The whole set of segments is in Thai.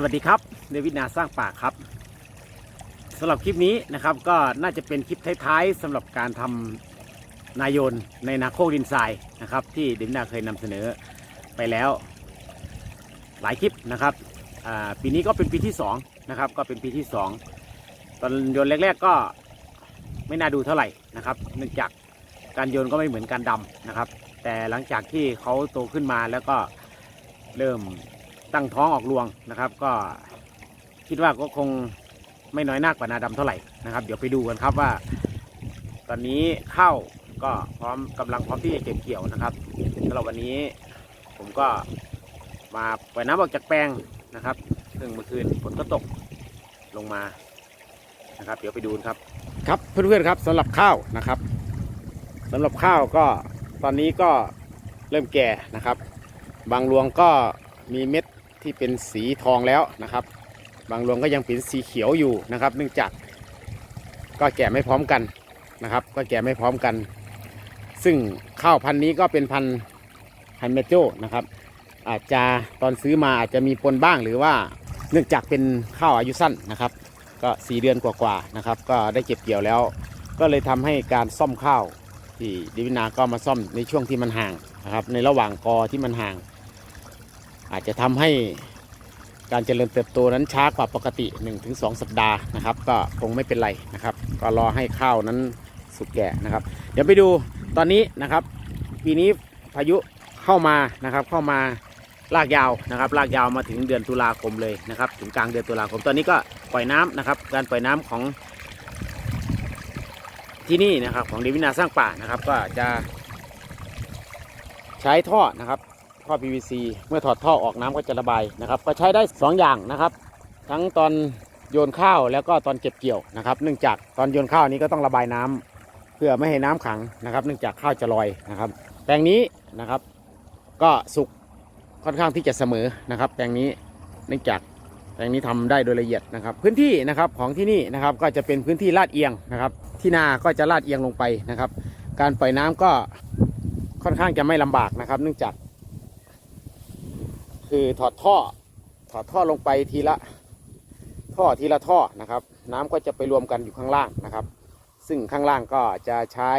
สวัสดีครับเดวิดนาสร้างป่าครับสำหรับคลิปนี้นะครับก็น่าจะเป็นคลิปท้ายๆสำหรับการทำนายโยนในนาโคกดินทรายนะครับ ที่เดวิดนาเคยนำเสนอไปแล้ว หลายคลิปนะครับปีนี้ก็เป็นปีที่สองนะครับก็เป็นปีที่สองตอนโยนแรก ๆก็ไม่น่าดูเท่าไหร่นะครับ เนื่องจากการโยนก็ไม่เหมือนการดำนะครับ แต่หลังจากที่เขาโตขึ้นมาแล้วก็เริ่ม ตั้งท้องออกรวงนะครับ ก็คิดว่าก็คงไม่น้อยหน้ากว่านาดำเท่าไหร่นะครับ เดี๋ยวไปดูกันครับว่า ตอนนี้ข้าวก็พร้อมกำลังพร้อมที่จะเก็บเกี่ยวนะครับสำหรับวันนี้ผมก็มาปล่อยน้ำออกจากแปลงนะครับ ซึ่งเมื่อคืนฝนก็ตกลงมานะครับ เดี๋ยวไปดูครับ ครับเพื่อนๆครับสำหรับข้าวนะครับสำหรับข้าวก็ตอนนี้ก็เริ่มแก่นะครับ บางรวงก็มีเม็ด ที่เป็นสีทองแล้วนะครับ บางรวงก็ยังเป็นสีเขียวอยู่นะครับ เนื่องจากก็แก่ไม่พร้อมกันนะครับ ก็แก่ไม่พร้อมกัน ซึ่งข้าวพันธุ์นี้ก็เป็นพันธุ์ไฮเมโจนะครับ อาจจะตอนซื้อมาอาจจะมีปนบ้างหรือว่าเนื่องจากเป็นข้าวอายุสั้นนะครับ ก็สี่เดือนกว่าๆนะครับ ก็ได้เก็บเกี่ยวแล้ว ก็เลยทำให้การซ่อมข้าวที่ดิวินาก็มาซ่อมในช่วงที่มันห่างนะครับ ในระหว่างกอที่มันห่าง อาจจะทำให้การเจริญเติบโตนั้นช้ากว่าปกติ 1-2 สัปดาห์นะครับ ก็คงไม่เป็นไรนะครับ ก็รอให้ข้าวนั้นสุกแก่นะครับ เดี๋ยวไปดูตอนนี้นะครับ ปีนี้พายุเข้ามานะครับ เข้ามาลากยาวนะครับลากยาวมาถึงเดือนตุลาคมเลยนะครับ ถึงกลางเดือนตุลาคมตอนนี้ก็ปล่อยน้ำนะครับ การปล่อยน้ำของที่นี่นะครับของเดวินาสร้างป่านะครับ ก็จะใช้ท่อนะครับ ท่อ PVC เมื่อถอดท่อออกน้ำก็จะระบายนะครับ ก็ใช้ได้ 2 อย่างนะครับ ทั้งตอนโยนข้าวแล้วก็ตอนเก็บเกี่ยวนะครับ เนื่องจากตอนโยนข้าวนี้ก็ต้องระบายน้ำเพื่อไม่ให้น้ำขังนะครับ เนื่องจากข้าวจะลอยนะครับแปลงนี้นะครับ ก็สุกค่อนข้างที่จะเสมอนะครับ แปลงนี้เนื่องจากแปลงนี้ทำได้โดยละเอียดนะครับ พื้นที่นะครับของที่นี่นะครับก็จะเป็นพื้นที่ลาดเอียงนะครับ ที่นาก็จะลาดเอียงลงไปนะครับ การปล่อยน้ำก็ค่อนข้างจะไม่ลำบากนะครับ เนื่องจาก คือถอดท่อ ถอดท่อลงไปทีละท่อทีละท่อนะครับ น้ำก็จะไปรวมกันอยู่ข้างล่างนะครับ ซึ่งข้างล่างก็จะใช้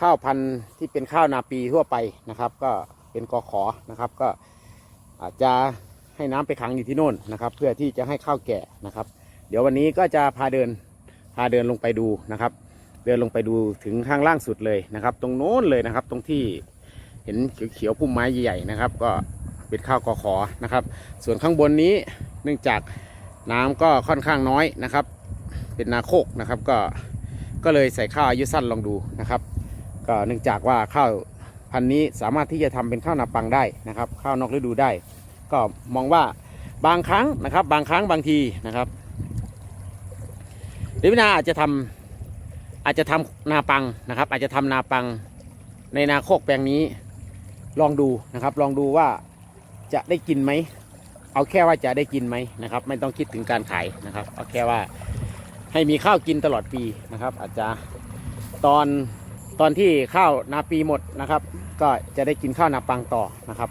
ข้าวพันธุ์ที่เป็นข้าวนาปีทั่วไปนะครับ ก็เป็นกอขอนะครับ ก็อาจจะให้น้ำไปขังอยู่ที่โน่นนะครับ เพื่อที่จะให้ข้าวแก่นะครับ เดี๋ยววันนี้ก็จะพาเดินพาเดินลงไปดูนะครับ เดินลงไปดูถึงข้างล่างสุดเลยนะครับ ตรงโน้นเลยนะครับ ตรงที่เห็นเขียวๆพุ่มไม้ใหญ่ๆนะครับ ก็ เป็นข้าวกอขอนะครับ ส่วนข้างบนนี้เนื่องจากน้ำก็ค่อนข้างน้อยนะครับ เป็นนาโคกนะครับก็ก็เลยใส่ข้าวอายุสั้นลองดูนะครับ ก็เนื่องจากว่าข้าวพันธุ์นี้สามารถที่จะทำเป็นข้าวนาปังได้นะครับ ข้าวนอกฤดูได้ ก็มองว่าบางครั้งนะครับ บางครั้งบางทีนะครับเดวินาอาจจะทำอาจจะทำนาปังนะครับ อาจจะทำนาปังในนาโคกแปลงนี้ลองดูนะครับ ลองดูว่า จะได้กินไหม เอาแค่ว่าจะได้กินไหมนะครับ ไม่ต้องคิดถึงการขายนะครับ เอาแค่ว่าให้มีข้าวกินตลอดปีนะครับ อาจจะตอนตอนที่ข้าวนาปีหมดนะครับ ก็จะได้กินข้าวนาปังต่อนะครับ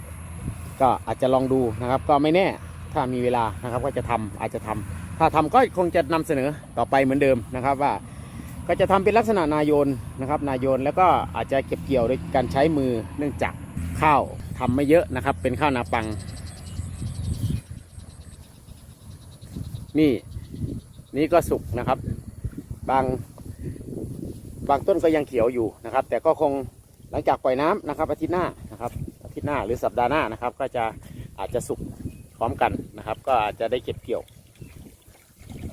ก็อาจจะลองดูนะครับ ก็ไม่แน่ถ้ามีเวลานะครับ ก็จะทำอาจจะทำถ้าทำก็คงจะนำเสนอต่อไปเหมือนเดิมนะครับว่าก็จะทำเป็นลักษณะนายโยนนะครับ นายโยนแล้วก็อาจจะเก็บเกี่ยวโดยการใช้มือเนื่องจากข้าว ทำไม่เยอะนะครับ เป็นข้าวนาปัง นี่ นี่ก็สุกนะครับ บางบางต้นก็ยังเขียวอยู่นะครับ แต่ก็คงหลังจากปล่อยน้ำนะครับ อาทิตย์หน้านะครับอาทิตย์หน้าหรือสัปดาห์หน้านะครับ ก็จะอาจจะสุกพร้อมกันนะครับ ก็อาจจะได้เก็บเกี่ยว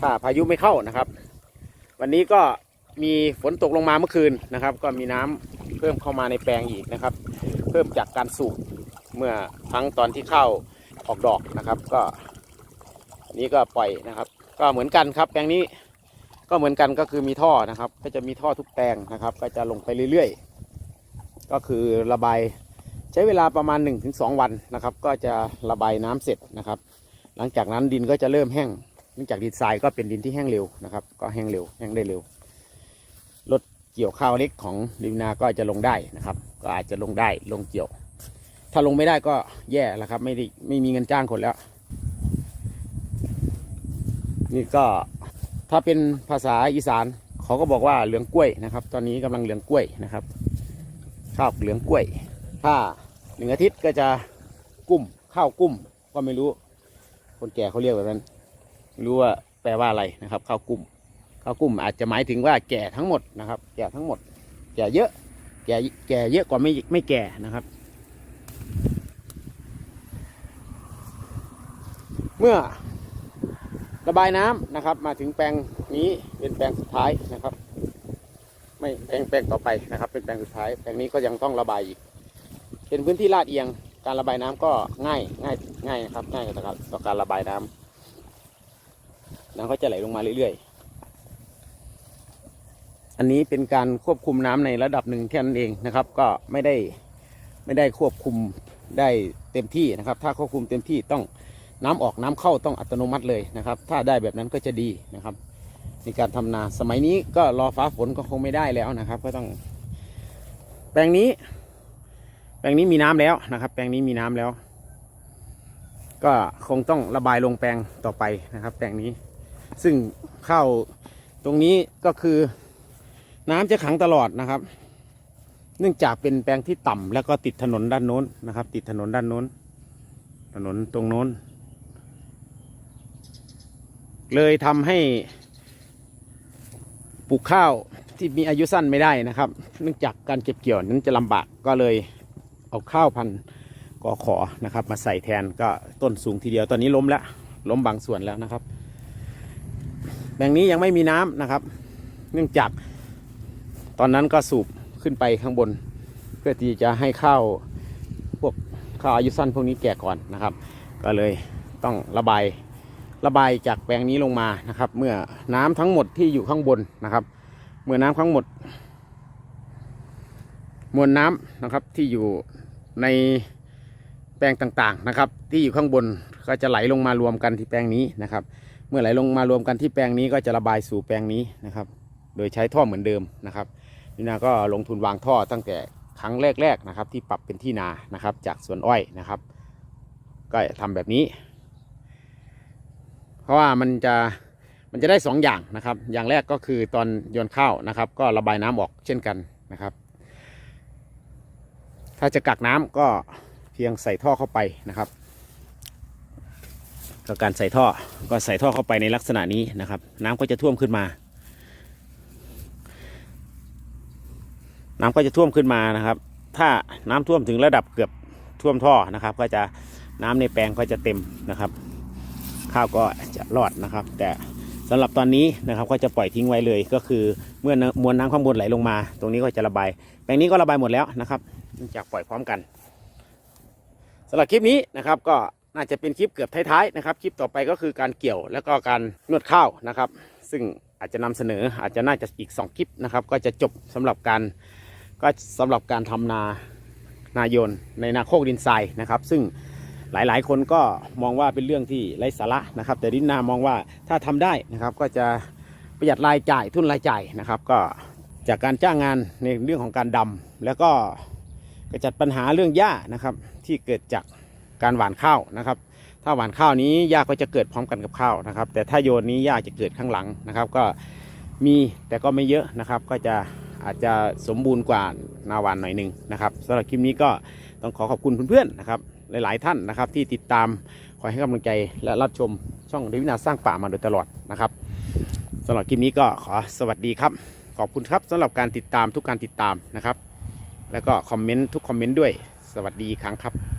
ถ้าพายุไม่เข้านะครับ วันนี้ก็มีฝนตกลงมาเมื่อคืนนะครับ ก็มีน้ำเพิ่มเข้ามาในแปลงอีกนะครับ เพิ่มจากการสูบ เมื่อทั้งตอนที่เข้าออกดอกนะครับก็นี้ก็ปล่อยนะครับ ก็เหมือนกันครับแปลงนี้ก็เหมือนกันก็คือมีท่อนะครับ ก็จะมีท่อทุกแปลงนะครับ ก็จะลงไปเรื่อยๆ ก็คือระบายใช้เวลาประมาณ 1-2 วันนะครับ ก็จะระบายน้ำเสร็จนะครับ หลังจากนั้นดินก็จะเริ่มแห้งเนื่องจากดินทรายก็เป็นดินที่แห้งเร็วนะครับ ก็แห้งเร็วแห้งได้เร็วรถเกี่ยวข้าวเล็กของดิวนาก็จะลงได้นะครับ ก็อาจจะลงได้ลงเกี่ยว ถ้าลงไม่ได้ก็แย่แล้วครับ ไม่ได้ไม่มีเงินจ้างคนแล้ว นี่ก็ถ้าเป็นภาษาอีสานเขาก็บอกว่าเหลืองกล้วยนะครับ ตอนนี้กำลังเหลืองกล้วยนะครับ ข้าวเหลืองกล้วย ถ้าหนึ่งอาทิตย์ก็จะกุ้มข้าวกุ้มก็ไม่รู้ คนแก่เขาเรียกแบบนั้นไม่รู้ว่าแปลว่าอะไรนะครับ ข้าวกุ้มข้าวกุ้มอาจจะหมายถึงว่าแก่ทั้งหมดนะครับ แก่ทั้งหมด แก่เยอะ แก่แก่เยอะกว่าไม่ไม่แก่นะครับ เมื่อระบายน้ำนะครับ มาถึงแปลงนี้เป็นแปลงสุดท้ายนะครับ ไม่แปลงแปลงต่อไปนะครับ เป็นแปลงสุดท้าย แปลงนี้ก็ยังต้องระบายอีก เป็นพื้นที่ลาดเอียง การระบายน้ำก็ง่ายง่ายง่ายนะครับ ง่ายต่อการต่อการระบายน้ำน้ำก็จะไหลลงมาเรื่อยๆ อันนี้เป็นการควบคุมน้ำในระดับหนึ่งแค่นั้นเองนะครับ ก็ไม่ได้ไม่ได้ควบคุมได้เต็มที่นะครับ ถ้าควบคุมเต็มที่ต้อง น้ำออกน้ำเข้าต้องอัตโนมัติเลยนะครับ ถ้าได้แบบนั้นก็จะดีนะครับ ในการทำนาสมัยนี้ก็รอฟ้าฝนก็คงไม่ได้แล้วนะครับ ก็ต้อง แปลงนี้ แปลงนี้มีน้ำแล้วนะครับ แปลงนี้มีน้ำแล้ว ก็คงต้องระบายลงแปลงต่อไปนะครับ แปลงนี้ ซึ่งเข้าตรงนี้ก็คือ น้ำจะขังตลอดนะครับ เนื่องจากเป็นแปลงที่ต่ำแล้วก็ติดถนนด้านโน้นนะครับ ติดถนนด้านโน้นถนนตรงโน้น เลยทำให้ปลูกข้าวที่มีอายุสั้นไม่ได้นะครับ เนื่องจากการเก็บเกี่ยวนั้นจะลำบากก็เลยเอาข้าวพันธุ์กอขอนะครับ มาใส่แทนก็ต้นสูงทีเดียวตอนนี้ล้มแล้วล้มบางส่วนแล้วนะครับแปลงนี้ยังไม่มีน้ำนะครับ เนื่องจากตอนนั้นก็สูบขึ้นไปข้างบน เพื่อที่จะให้ข้าวพวกข้าวอายุสั้นพวกนี้แก่ก่อนนะครับ ก็เลยต้องระบาย ระบายจากแปลงนี้ลงมานะครับ เมื่อน้ำทั้งหมดที่อยู่ข้างบนนะครับ เมื่อน้ำทั้งหมด มวลน้ำนะครับที่อยู่ในแปลงต่างๆนะครับ ที่อยู่ข้างบนก็จะไหลลงมารวมกันที่แปลงนี้นะครับ เมื่อไหลลงมารวมกันที่แปลงนี้ก็จะระบายสู่แปลงนี้นะครับ โดยใช้ท่อเหมือนเดิมนะครับนี่นาก็ลงทุนวางท่อตั้งแต่ครั้งแรกๆนะครับ ที่ปรับเป็นที่นานะครับ จากสวนอ้อยนะครับ ก็ทำแบบนี้ เพราะว่ามันจะมันจะได้สองอย่างนะครับ อย่างแรกก็คือตอนโยนข้าวนะครับ ก็ระบายน้ำออกเช่นกันนะครับ ถ้าจะกักน้ำก็เพียงใส่ท่อเข้าไปนะครับก็การใส่ท่อก็ใส่ท่อเข้าไปในลักษณะนี้นะครับ น้ำก็จะท่วมขึ้นมา น้ำก็จะท่วมขึ้นมานะครับ ถ้าน้ำท่วมถึงระดับเกือบท่วมท่อนะครับ ก็จะน้ำในแปลงก็จะเต็มนะครับ ข้าวก็จะรอดนะครับ แต่สำหรับตอนนี้นะครับก็จะปล่อยทิ้งไว้เลย ก็คือเมื่อมวลน้ำข้างบนไหลลงมา ตรงนี้ก็จะระบาย แปลงนี้ก็ระบายหมดแล้วนะครับเนื่องจากปล่อยพร้อมกันสำหรับคลิปนี้นะครับก็น่าจะเป็นคลิปเกือบท้ายๆนะครับ คลิปต่อไปก็คือการเกี่ยวแล้วก็การนวดข้าวนะครับ ซึ่งอาจจะนำเสนออาจจะน่าจะอีก 2 คลิปนะครับ ก็จะจบสำหรับการก็สำหรับการทำนา นายนในนาโคกดินทรายนะครับ ซึ่ง หลายๆ คนก็มองว่าเป็นเรื่องที่ไร้สาระนะครับ แต่ดินนามองว่าถ้าทำได้นะครับก็จะประหยัดรายจ่ายทุนรายจ่ายนะครับ ก็จากการจ้างงานในเรื่องของการดำแล้วก็กระจัดปัญหาเรื่องหญ้านะครับ ที่เกิดจากการหว่านข้าวนะครับ ถ้าหว่านข้าวนี้หญ้าก็จะเกิดพร้อมกันกับข้าวนะครับ แต่ถ้าโยนนี้หญ้าจะเกิดข้างหลังนะครับ ก็มีแต่ก็ไม่เยอะนะครับ ก็จะอาจจะสมบูรณ์กว่านาหวานหน่อยหนึ่งนะครับสำหรับคลิปนี้ก็ต้องขอขอบคุณเพื่อนๆนะครับ หลาย ๆ ท่านนะครับ ที่ติดตามคอยให้กำลังใจและรับชมช่องเดวินาสร้างป่ามาโดยตลอดนะครับสำหรับคลิปนี้ก็ขอสวัสดีครับ ขอบคุณครับสำหรับการติดตามทุกการติดตามนะครับ แล้วก็คอมเมนต์ทุกคอมเมนต์ด้วยสวัสดีครั้งครับ